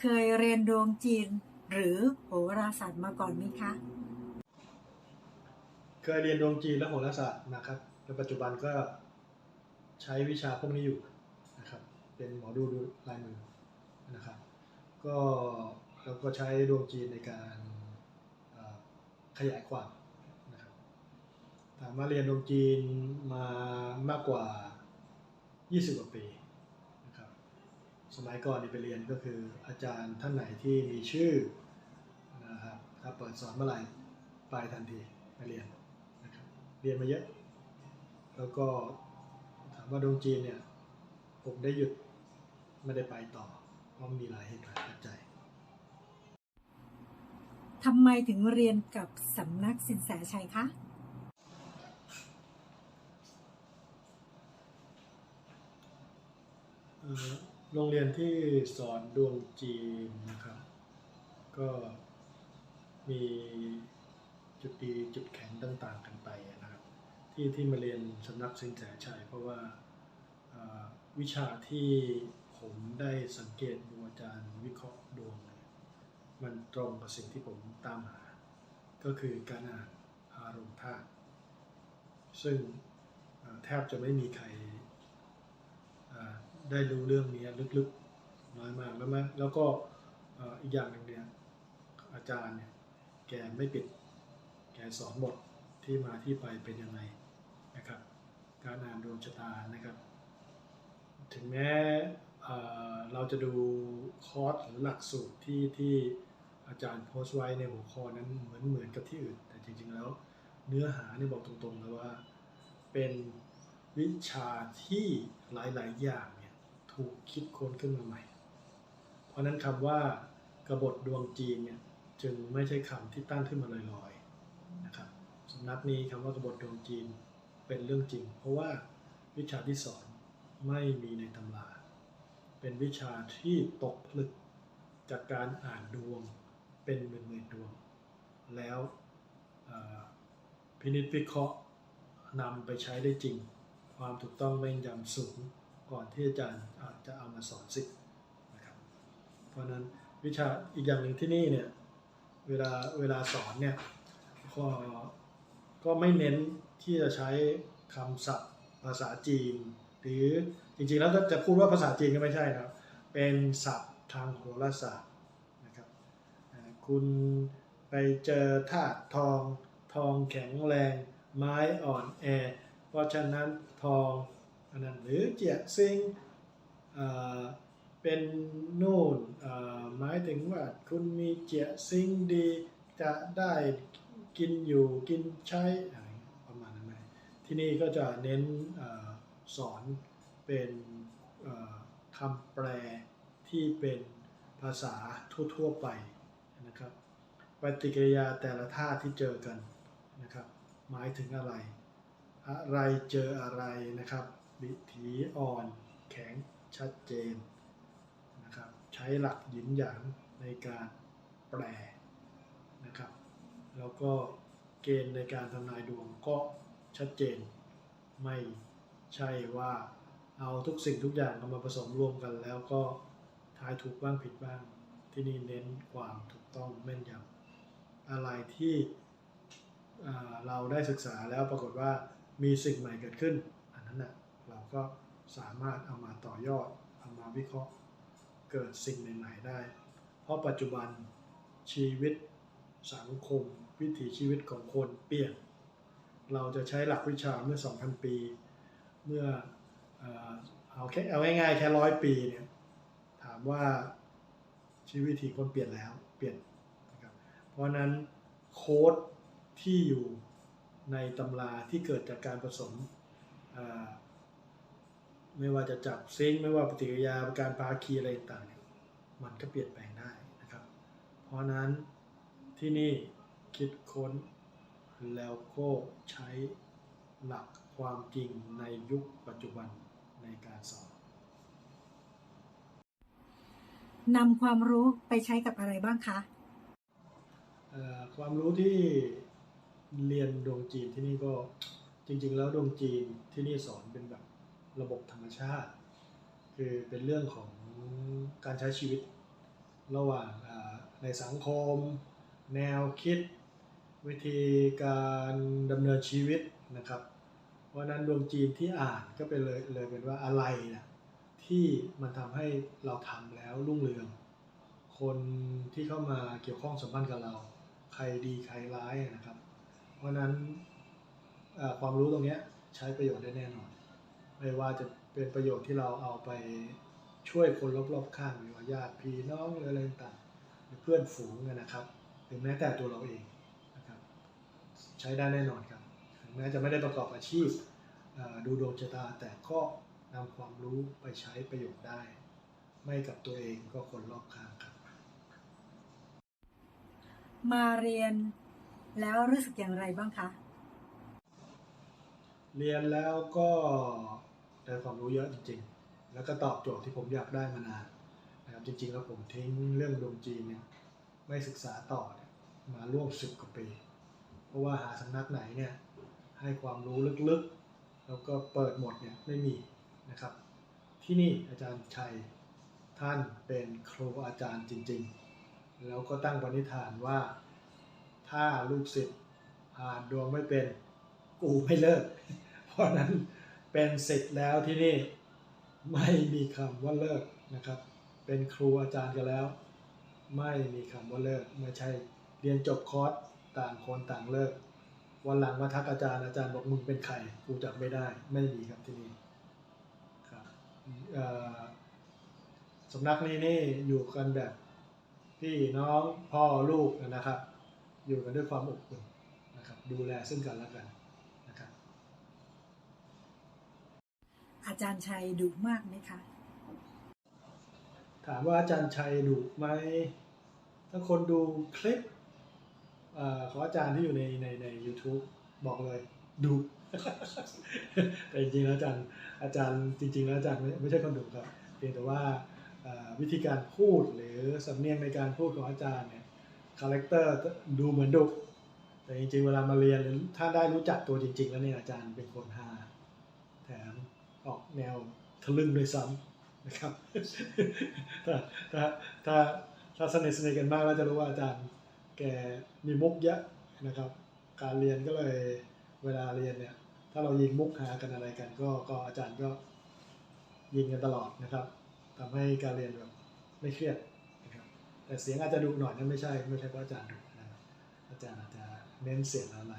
เคยเรียนดวงจีน หรือโหราศาสตร์มาก่อนไหมคะ เคยเรียนดวงจีนและโหราศาสตร์นะครับในปัจจุบันก็ใช้วิชาพวกนี้อยู่นะครับ เป็นหมอดูดูลายมือนะครับ ก็เราก็ใช้ดวงจีนในการขยายความนะครับถามว่าเรียนดวงจีนมามากกว่า 20 กว่าปี สมัยก่อนนี่ไปเรียนก็คืออาจารย์ท่านไหนที่มีชื่อนะครับถ้าเปิดสอนเมื่อไหร่ไปทันทีไปเรียนนะครับเรียนมาเยอะ แล้วก็ถามว่าดวงจีนเนี่ยผมได้หยุดไม่ได้ไปต่อเพราะมีหลายเหตุหลายปัจจัยทำไมถึงเรียนกับสำนักสินแสชัยคะเอ่อ โรงเรียนที่สอนดวงจีนนะครับ ก็มีจุดดีจุดแข็งต่างๆกันไปนะครับ ที่ที่มาเรียนสำนักสินแสชัยเพราะว่าวิชาที่ผมได้สังเกตดูอาจารย์วิเคราะห์ดวงเนี่ยมันตรงกับสิ่งที่ผมตามหา ก็คือการอ่านอารมณ์ธาตุซึ่งแทบจะไม่มีใคร ได้รู้เรื่องนี้ลึกๆน้อยมากแล้วมแล้วก็อีกอย่างหนึ่งเนี่ยอาจารย์เนี่ยแกไม่ปิด แกสอนบทที่มาที่ไปเป็นยังไงนะครับ การอ่านดวงชะตานะครับ ถึงแม้เราจะดูคอร์สหรือหลักสูตรที่ที่อาจารย์โพสต์ไว้ในหัวข้อนั้นเหมือนเหมือนกับที่อื่น แต่จริงๆแล้วเนื้อหาเนี่ยบอกตรงๆแล้วว่า เป็นวิชาที่หลายๆอย่าง ถูกคิดค้นขึ้นมาใหม่ เพราะนั้นคำว่ากบฏดวงจีนเนี่ยจึงไม่ใช่คำที่ตั้งขึ้นมาลอยๆนะครับสำนักนี้คำว่ากบฏดวงจีนเป็นเรื่องจริง เพราะว่าวิชาที่สอนไม่มีในตำรา เป็นวิชาที่ตกผลึกจากการอ่านดวงเป็นหมื่นๆดวง แล้วพินิจวิเคราะห์นำไปใช้ได้จริง ความถูกต้องแม่นยำสูง ก่อนที่อาจารย์อาจจะเอามาสอนสิทธิ์นะครับ เพราะนั้นวิชาอีกอย่างหนึ่งที่นี่เนี่ยเวลาเวลาสอนเนี่ยก็ก็ไม่เน้นที่จะใช้คำศัพท์ภาษาจีน หรือจริงๆแล้วจะพูดว่าภาษาจีนก็ไม่ใช่นะครับ เป็นศัพท์ทางโหราศาสตร์นะครับคุณไปเจอธาตุทอง ทองแข็งแรง ไม้อ่อนแอ เพราะฉะนั้นทอง อันนั้นหรือเจียซิงเป็นนู่นเอ่อหมายถึงว่าคุณมีเจียซิงดีจะได้กินอยู่กินใช้อะไรประมาณนั้นไหมที่นี่ก็จะเน้นอสอนเป็นคำแปลที่เป็นภาษาทั่วๆไปนะครับปฏิกิริยาแต่ละท่าที่เจอกันนะครับ หมายถึงอะไร อะไรเจออะไรนะครับ วิถีอ่อนแข็งชัดเจนนะครับใช้หลักหยินหยางในการแปลนะครับ แล้วก็เกณฑ์ในการทำนายดวงก็ชัดเจน ไม่ใช่ว่าเอาทุกสิ่งทุกอย่างเอามาผสมรวมกัน แล้วก็ทายถูกบ้างผิดบ้าง ที่นี่เน้นความถูกต้องแม่นยำอะไรที่เราได้ศึกษาแล้วปรากฏว่ามีสิ่งใหม่เกิดขึ้น อันนั้นนะเรา ก็สามารถเอามาต่อยอด เอามาวิเคราะห์เกิดสิ่งใหม่ๆได้ เพราะปัจจุบันชีวิตสังคม วิถีชีวิตของคนเปลี่ยน เราจะใช้หลักวิชาเมื่อ 2,000 ปี เมื่อเอาแค่เอาง่ายๆแค่ร้อยปีเนี่ยถามว่าชีวิตวิถีคนเปลี่ยนแล้วเปลี่ยนนะครับเพราะนั้นโค้ดที่อยู่ในตำราที่เกิดจากการผสมอ ไม่ว่าจะจับซิงค์ไม่ว่าปฏิกิริยาการพาคีอะไรต่างๆเนี่ยมันก็เปลี่ยนแปลงได้นะครับ เพราะฉะนั้นที่นี่คิดค้นแล้วก็ใช้หลักความจริงในยุคปัจจุบันในการสอนนำความรู้ไปใช้กับอะไรบ้างคะเอ่อความรู้ที่เรียนดวงจีนที่นี่ก็จริง ๆ แล้วดวงจีนที่นี่สอนเป็นแบบ ระบบธรรมชาติ คือเป็นเรื่องของการใช้ชีวิต ระหว่างในสังคม แนวคิด วิธีการดำเนินชีวิตนะครับ เพราะนั้นดวงจีนที่อ่านก็เป็นเลยเลยเป็นว่าอะไรนะที่มันทำให้เราทำแล้วรุ่งเรือง คนที่เข้ามาเกี่ยวข้องสัมพันธ์กับเรา ใครดีใครร้ายนะครับ เพราะนั้นความรู้ตรงนี้ใช้ประโยชน์ได้แน่นอน ไม่ว่าจะเป็นประโยชน์ที่เราเอาไปช่วยคนรอบๆข้างหรือว่าญาติพี่น้องหรืออะไรต่างๆหรือเพื่อนฝูงนะครับหรือแม้แต่ตัวเราเองนะครับ ใช้ได้แน่นอนครับถึงแม้จะไม่ได้ประกอบอาชีพเอ่อดูดวงชะตาแต่ก็นำความรู้ไปใช้ประโยชน์ได้ ไม่กับตัวเองก็คนรอบข้างครับ มาเรียนแล้วรู้สึกอย่างไรบ้างคะ เรียนแล้วก็ ได้ความรู้เยอะจริง ๆ แล้วก็ตอบโจทย์ที่ผมอยากได้มานานนะครับจริง ๆ แล้วผมทิ้งเรื่องดวงจีนเนี่ยไม่ศึกษาต่อเนี่ยมาร่วมสิบกว่าปี เพราะว่าหาสำนักไหนเนี่ยให้ความรู้ลึกๆ แล้วก็เปิดหมดเนี่ยไม่มีนะครับ ที่นี่อาจารย์ชัยท่านเป็นครูอาจารย์จริง ๆ แล้วก็ตั้งปณิธานว่าถ้าลูกศิษย์ผ่านดวงไม่เป็นกูไม่เลิก เพราะฉะนั้น เป็นศิษย์แล้วที่นี่ไม่มีคำว่าเลิกนะครับ เป็นครูอาจารย์กันแล้ว ไม่มีคำว่าเลิกไม่ใช่เรียนจบคอร์สต่างคนต่างเลิก วันหลังมาทักอาจารย์อาจารย์บอกมึงเป็นใครกูจำไม่ได้ไม่มีครับที่นี่ครับสำนักนี้นี่อยู่กันแบบพี่น้องพ่อลูกนะครับ อยู่กันด้วยความอบอุ่นนะครับ ดูแลซึ่งกันและกันนะครับ อาจารย์ชัยดุมากไหมคะ ถามว่าอาจารย์ชัยดุไหม ถ้าคนดูคลิปออของอาจารย์ที่อยู่ในในใน u t u b e บอกเลยดุแต่จริงๆแล้วอาจารย์อาจารย์จริง ๆ แล้วอาจารย์ไม่ใช่คนดุครับ เพียงแต่ว่าวิธีการพูดหรือสำเนียงในการพูดของอาจารย์เนี่ยคาแรคเตอร์ดูเหมือนดุแต่จริงๆ เวลามาเรียนหรือถ้าได้รู้จักตัวจริง ๆ แล้วเนี่ยอาจารย์เป็นคนฮาแถม ออกแนวทะลึ่งด้วยซ้ำนะครับถ้าถ้าถ้าถ้าสนิทสนิทกันมากแล้วจะรู้ว่าอาจารย์แกมีมุกเยอะนะครับ การเรียนก็เลยเวลาเรียนเนี่ย ถ้าเรายิงมุกหากันอะไรกันก็ก็อาจารย์ก็ยิงกันตลอดนะครับทำให้การเรียนแบบไม่เครียดนะครับ แต่เสียงอาจจะดุหน่อยนั่นไม่ใช่ไม่ใช่เพราะอาจารย์ดุนะอาจารย์อาจจะเน้นเสียงอะไร